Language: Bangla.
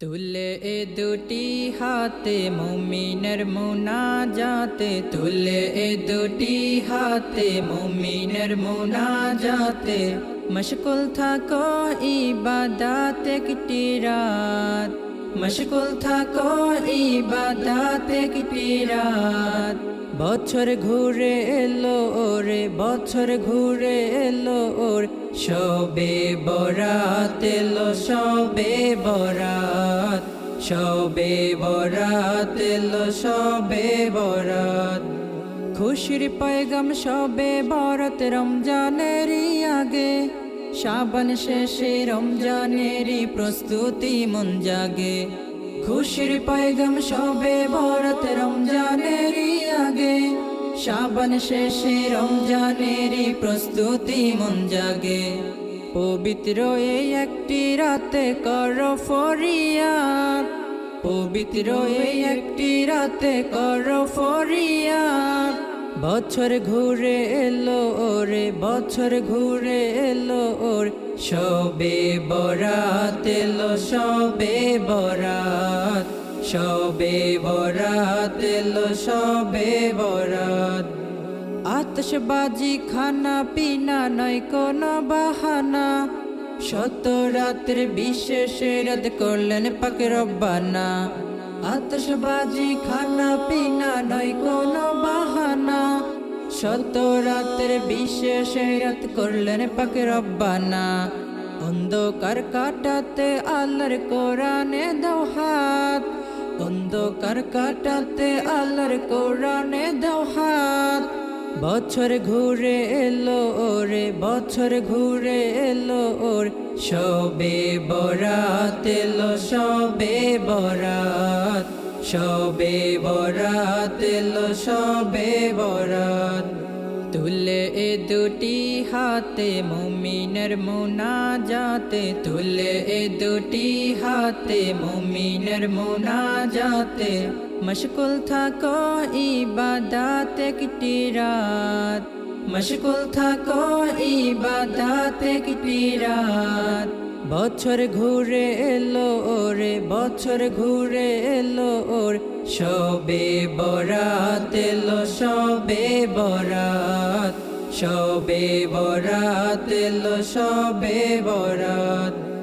তুলে এ দুটি হাতে মুমিনের মুনা যাতে তুলে এ দুটি হাতে মুমিনের মুনা যাতে মশকুল থাকো ইবাদাত একটি রাত। মশকুল থাকো ইবাদাত একটি রাত। বছর ঘুরে এলো ওরে বছর ঘুরে এলো ওর। সবে বরাত এলো সবে বরাত। সবে বরাত এলো সবে বরাত। খুশির পয়গাম সবে বরত রমজানেরই আগে। শাবান শেষে রমজানেরই প্রস্তুতি মন জাগে। খুশির পয়গাম সবে বরত রমজানেরই আগে। শাবান শেষে রমজানেরই প্রস্তুতি মন জাগে। পবিত্র এই একটি রাতে কর ফরিয়াদ। পবিত্র এই একটি রাতে কর ফরিয়াদ। বছর ঘুরে এলো ওরে, বছর ঘুরে এলো ওর। সবে বরাত এলো, সবে বরাত। সবে বরাত এলো, সবে বরাত। আতশবাজি খানা পিনা নয়, কোনো বাহানা। শত রাত্রে বিশেষ রাত করলেন পাক রব্বানা। আতশবাজি খানা পিনা নয়, কোনো বাহানা। শত রাত্রে বিশেষ রাত করলেন পাক রব্বানা। অন্ধকার কাটাতে আল্লাহর কোরআনে দাও হাত। অন্ধকার কাটাতে আল্লাহর কোরআনে দাও হাত। বছর ঘুরে এলো ওরে, বছর ঘুরে এলো ওর। সবে বরাত এলো, সবে বরাত। সবে বরাত এলো, সবে বরাত। তুলে এ দুটি হাতে মুমিনের মোনা যাতে তুলে এ দুটি হাতে মুমিনের মোনা যাতে মশকুল থাকো ইবাদাত একটি রাত মশকুল থাকো ইবাদাত একটি রাত। বছর ঘুরে এলো ওরে, বছর ঘুরে এলো ওর। সবে বরাত এলো, সবে বরাত সবে বরাত এলো, সবে বরাত।